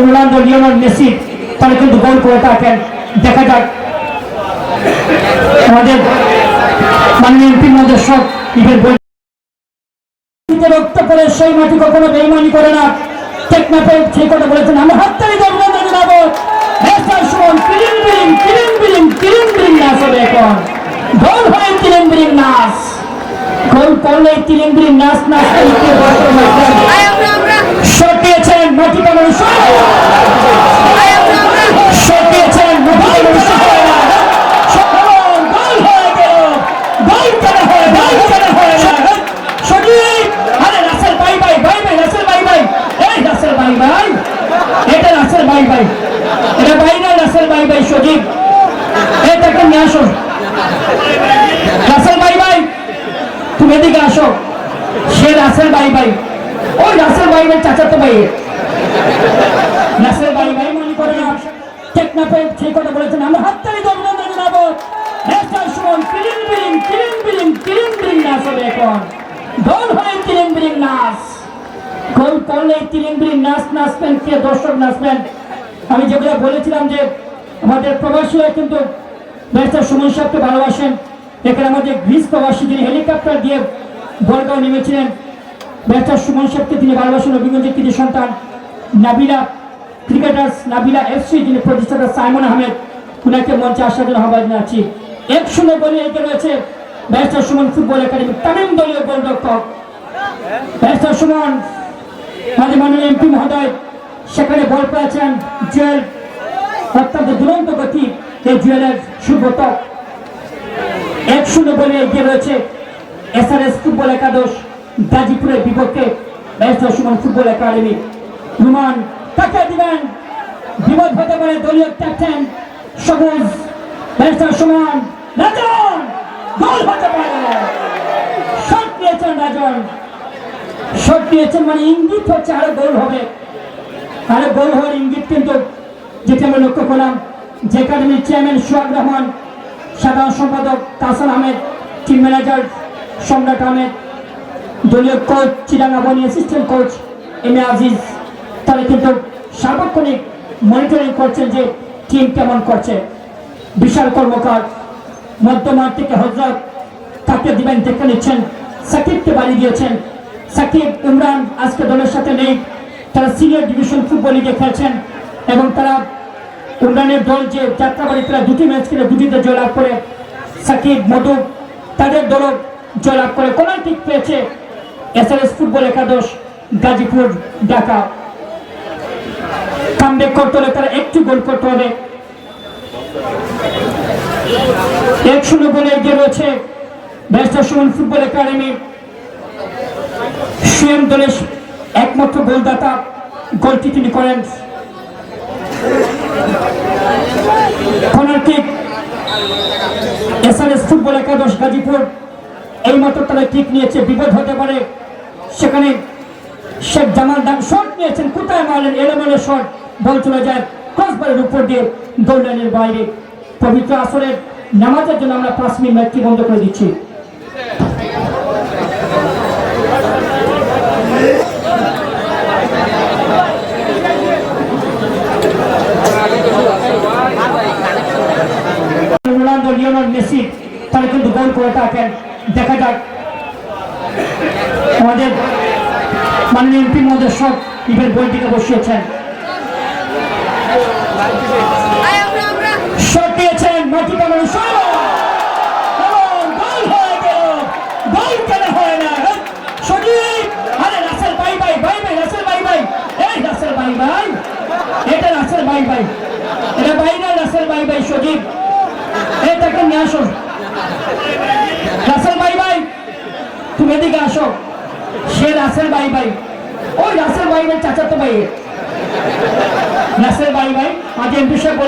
Ronaldo Lionel Messi, তারা কিন্তু গোল করে থাকেন দেখা যাক। আমাদের মাননীয় এমপি মধ্যে সব ইভেন্ট রক্ত করে সেই মাটি কখনো বেইমানি করে না। টেকনাফে সেই কথা বলেছেন। আমরা হাততালি দেবো না জানাব নাচ গোল হয় বিলিং নাচ গোল নাচ নাচ করতে সটিয়েছেন মাটি কামড় সটিয়েছেন মাটি কামড় গোল হয়ে গেল গোল করা হয় গোল করা হয় সঠিক আরে রাসেল বাই বাই বাই বাই রাসেল বাই বাই এই রাসেল বাই বাই এটা রাসেল বাই বাই এটা বাই না রাসেল বাই বাই সঠিক এটাকে নিয়ে আসো রাসেল বাই বাই তুমি এদিকে আসো। সে রাসেল বাই বাই ওই রাসেল বাই বাই চাচাতো ভাই। রাসেল বাই বাই মনে করে না টেকনাফে সেই কথা বলেছেন, আমরা হাততালি না জানাব মেসার সুমন। কিলিং বিলিং কিলিং বিলিং কিলিং বিলিং নাচ হবে এখন। গোল হয় কিলিং বিলিং নাচ গোল করলে কিলিং বিলিং নাচ নাচবেন কে? দর্শক নাচবেন। আমি যেগুলো বলেছিলাম যে আমাদের প্রবাসীরা কিন্তু মেসার সুমন সাহেবকে ভালোবাসেন। এখানে আমাদের গ্রিস প্রবাসী যিনি হেলিকপ্টার দিয়ে বলগাঁও নেমেছিলেন মেসার সুমন সাহেবকে তিনি ভালোবাসেন অভিগঞ্জের কৃতি সন্তান নাবিলা ক্রিকেটার্স নাবিলা এফসি, যিনি প্রতিষ্ঠাতা সাইমন আহমেদ। উনাকে মঞ্চে আসার জন্য আহ্বান জানাচ্ছি। এক শূন্য বলে এগিয়ে রয়েছে barrister Sumon football academy, Tamim দলীয় গোলরক্ষক। ব্যারিস্টার সুমন, মাঝে মাননীয় এমপি মহোদয়, সেখানে বল পেয়েছেন জুয়েল। অত্যন্ত দুরন্ত গতি, এই জুয়েলের সুব্রতক এক শূন্য বলে এগিয়ে রয়েছে এসআরএস ফুটবল একাদশ গাজীপুরের বিপক্ষে barrister Sumon football academy Ruman কাকে দিবেন। বিপদ হতে পারে দলীয় ক্যাপ্টেন সবুজ। ব্যারিস্টার সুমন রাজন, গোল হতে পারে। শট নিয়েছেন রাজন। শট নিয়েছেন মানে ইঙ্গিত হচ্ছে আরও গোল হবে। আরও গোল হওয়ার ইঙ্গিত কিন্তু যেটা আমরা লক্ষ্য করলাম। যে একাডেমির চেয়ারম্যান সোহাগ রহমান সাধারণ সম্পাদক তাসার আহমেদ টিম ম্যানেজার সম্রাট আহমেদ, দলীয় coach Chiranga Bony assistant coach M A Aziz তারা কিন্তু সার্বক্ষণিক মনিটরিং করছেন যে টিম কেমন করছে। বিশাল কর্মকার মধ্যমার থেকে হজরত তাকে দিবেন, দেখে নিচ্ছেন সাকিবকে বাড়ি দিয়েছেন সাকিব, ইমরান আজকে দলের সাথে নেই, তারা সিনিয়র ডিভিশন ফুটবল লিগে খেলছেন এবং তারা ইমরানের দল যে যাত্রাবাড়ি তারা দুটি ম্যাচ খেলে দুটিতে জয়লাভ করে সাকিব, মধু, তাদের দলও জয়লাভ করে। কোন ঠিক পেয়েছে এসআরএস ফুটবল একাদশ, গাজীপুর, ঢাকা। কামব্যাক করতে হলে তারা একটু গোল করতে হবে। এক শূন্য গোলে এগিয়ে রয়েছে ব্যারিস্টার সুমন ফুটবল একাডেমি। সুয়েম দলের একমাত্র গোলদাতা গোলটি তিনি করেন কর্নার কিক এসআরএস ফুটবল একাদশ গাজীপুর। এই মাত্র তারা কিক নিয়েছে, বিপদ হতে পারে। সেখানে শেখ জামাল দাম শট নিয়েছেন, কোথায় মারলেন? এলোমেলো শট বল চলে যায় ক্রসবারের উপর দিয়ে গোল লাইনের বাইরে। পবিত্র আসরের নামাজের জন্য আমরা পাঁচ মিনিট ম্যাচটি বন্ধ করে দিচ্ছি। রোনাল্ডো লিওনাল মেসি তারা কিন্তু গোল করে থাকেন দেখা যাক। আমাদের মাননীয় এমপি মধ্যে সব ইভেন্ট বইটিকে বসিয়েছেন। এটা রাসেল, বাই বাই। এটা বাই বাই সঠিক এটাকে নিয়ে আসো। রাসেল বাই ভাই, তুমি এদিকে আসো। সে রাসেল বাই বাই ওই রাসেল বাই ভাই চাচাতো ভাই। রাসেল বাই বাই আজ এমপি সাহেব